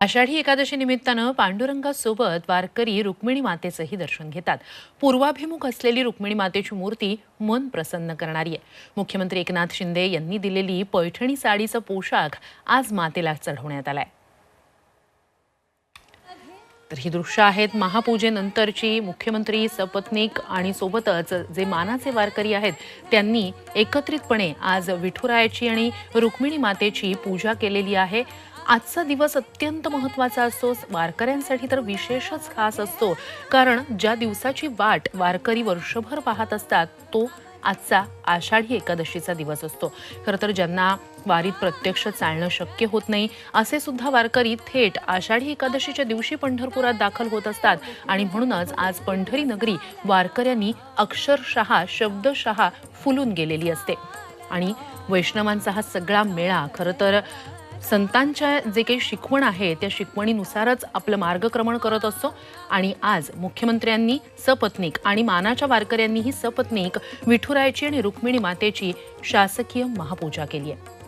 आषाढी एकादशी निमित्तानं पांडुरंगासोबत वारकरी रुक्मिणी मातेचंही दर्शन घेतात. पूर्वाभिमुख असलेली रुक्मिणी मातेची मूर्ती मन प्रसन्न करणारी आहे. मुख्यमंत्री एकनाथ शिंदे यांनी दिलेली पैठणी साडीचा पोशाख आज मातेला चढवण्यात आलाय. तर ही दृश्य आहेत महापूजेनंतरची. मुख्यमंत्री सपत्नीक आणि सोबतच जे मानाचे वारकरी आहेत त्यांनी एकत्रितपणे आज विठुरायाची आणि रुक्मिणी मातेची पूजा केलेली आहे. आजचा दिवस अत्यंत महत्त्वाचा असतो. वारकऱ्यांसाठी तर विशेषच खास असतो. कारण ज्या दिवसाची वाट वारकरी वर्षभर पाहत असतात तो आजचा आषाढी एकादशीचा दिवस असतो. खरं तर ज्यांना वारीत प्रत्यक्ष चालणं शक्य होत नाही असे सुद्धा वारकरी थेट आषाढी एकादशीच्या दिवशी पंढरपुरात दाखल होत असतात. आणि म्हणूनच आज पंढरी नगरी वारकऱ्यांनी अक्षरशः शब्दशः फुलून गेलेली असते. आणि वैष्णवांचा हा सगळा मेळा खरं तर संतांच्या जे काही शिकवण आहे त्या शिकवणीनुसारच आपलं मार्गक्रमण करत असतो. आणि आज मुख्यमंत्र्यांनी सपत्नीक आणि मानाच्या वारकऱ्यांनीही सपत्नीक विठुरायाची आणि रुक्मिणी मातेची शासकीय महापूजा केली आहे.